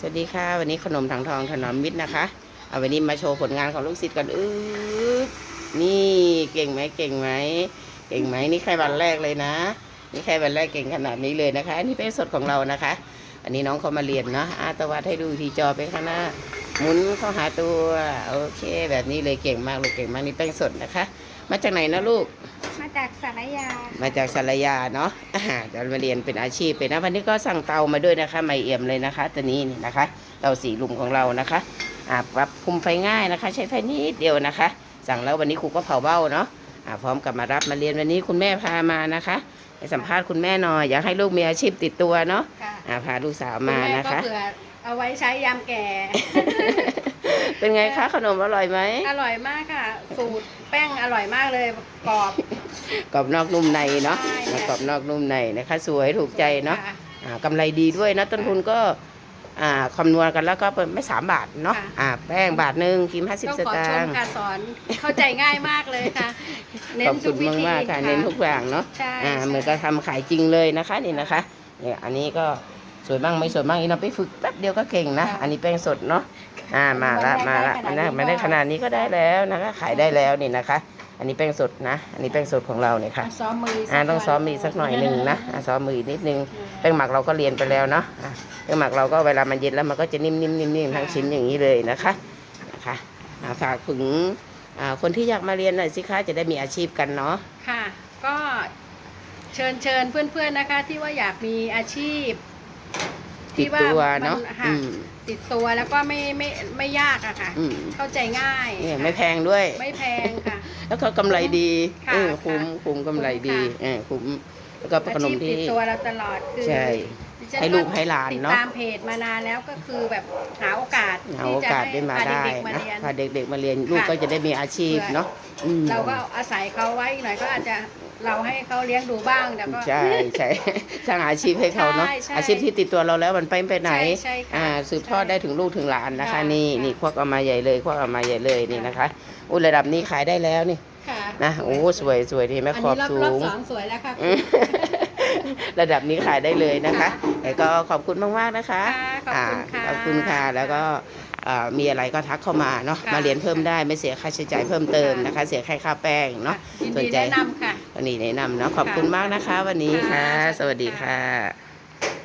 สวัสดีค่ะ วันนี้ขนมถังทองถนอมมิตรนะคะเอาวันนี้มาโชว์ผลงานของลูกศิษย์กันอื้อนี่เก่งไหมเก่งไหมเก่งไหมนี่ใครวันแรกเลยนะ นี่ใครวันแรกเก่งขนาดนี้เลยนะคะนี่เป็นสดของเรานะคะ อันนี้น้องเขามาเรียนเนาะอาตวัดให้ดูทีจอไปข้างหน้า หมุนเข้าหาตัว โอเค แบบนี้เลยเก่งมากลูกเก่งมากนี่แป้งสดนะคะ มาจากไหนนะลูก มาจากสารยา มาจากสารยาเนาะอ่าจะมาเรียนเป็นอาชีพเป็นนะวันนี้ก็สั่งเตามาด้วยนะคะไม่เอี่ยมเลยนะคะ ตัวนี้นี่นะคะเตาสีลุมของเรานะคะอ่าปรับคุมไฟง่ายนะคะ ใช้ไฟนิดเดียวนะคะ สั่งแล้ววันนี้ครูก็เผาเบ้าเนาะอ่าพร้อมกับมารับมาเรียนวันนี้คุณแม่พามานะคะไปสัมภาษณ์คุณแม่หน่อยอยากให้ลูกมีอาชีพติดตัวเนาะค่ะ อ่าพาลูกสาวมานะคะณแก็เผื่อเอาไว้ใช้ยามแก่ เป็นไงคะขนมอร่อยไหม อร่อยมากค่ะ สูตรแป้งอร่อยมากเลยกรอบ กรอบนอกนุ่มในเนาะใช่ค่ะ กรอบนอกนุ่มในนะคะ สวยถูกใจเนาะค่อ่ากำไรดีด้วยนะต้นทุนก็อ่าคำนวณกันแล้วก็เป็นไม่สามบาทเนาะค่ะอ่าแป้งบาทหนึ่งครีมห้าสิบต้องสขอตาชมงค์ การสอน เข้าใจง่ายมากเลยค่ะ เน้ขนอบทุคุกณวิมากธีมากๆค่ะเน้นทุกอย่างเนาะใช่อ่าใช่เหมือนกับทำขายจริงเลยนะคะนี่นะคะเนี่ยอันนี้ก็ สวยบ้างไม่สวยบ้างอีน้องไปฝึกแป๊บเดียวก็เก่งนะ อันนี้แป้งสดเนาะอ่ามาละมาละมาละมาได้ขนาดนี้ก็ได้แล้วนะคะขายได้แล้วนี่นะคะ อันนี้แป้งสดนะ อันนี้แป้งสดของเราเนี่ยค่ะซ้อมมืออ่าต้องซ้อมมีสักหน่อยหนึ่งนะอ่าซ้อมมือนิดนึงแป้งหมักเราก็เรียนไปแล้วเนาะอะแป้งหมักเราก็เวลามันเย็นแล้วมันก็จะนิ่มๆนิ่มๆทั้งชิ้นอย่างนี้เลยนะคะนะคะอ่าฝากถึงอ่าคนที่อยากมาเรียนหน่อยสิคะจะได้มีอาชีพกันเนาะค่ะ ก็เชิญเชิญเพื่อนๆนะคะ ที่ว่าอยากมีอาชีพ ติดตัวเนาะที่ว่ามันค่ะอืม ติดตัวแล้วก็ไม่ไม่ไม่ยากอะค่ะ อืมเข้าใจง่ายเนี่ยไม่แพงด้วย ไม่แพงค่ะ แล้วก็กำไรดีค่ะเออคุ้มค่ะคุ้มกำไรดีคุ้มค่ะ เออคุ้ม แล้วก็เป็นขนมอาชีพที่ติดตัวเราตลอดคือ ใช่ ดิฉันให้ลูกให้หลานเนอะ ติดตามเพจมานานแล้วก็คือแบบหาโอกาสหาโอกาสได้มาได้ที่จะให้พาเด็กๆมานะเรียน พาเด็กๆมาเรียนลูกค่ะก็จะได้มีอาชีพเนาะอืมเราก็อาศัยเขาไว้อีกหน่อยก็อาจจะเราให้เขาเลี้ยงดูบ้างแต่ก็ ใช่ใช่ สร้างอาชีพให้เขาเนาะใช่ใช่อาชีพที่ติดตัวเราแล้วมันไปไปไหนใช่ใช่ค่ะอ่าสืบทอดได้ถึงลูกถึงหลานนะคะ ค่ะนี่ค่ะ นี่ควักเอามาใหญ่เลยควักเอามาใหญ่เลยนี่นะคะอุ้ยระดับนี้ขายได้แล้วนี่ ค่ะนะโอ้สวยสวยดีไหมอันขอนี้บรอบสูรอบงสองสวยแล้วค่ะอืมระดับนี้ขายได้เลยนะคะค่ะแต่ก็ขอบคุณมากๆนะคะค่ะขอบคุณค่ะขอบคุณค่ะแล้วก็อ่ามีอะไรก็ทักเข้ามาเนาะค่ะมาเรียนเพิ่มได้ไม่เสียค่าใช้จ่ายเพิ่มเติมนะคะ เสียแค่ค่าแป้งเนาะยินสนดีใจแนะนำค่ะวันนี้แนะนำเนาะขอบคุณมากนะคะ วันนี้ค่ะค่ะสวัสดีสวัสดีค่ะค่ะ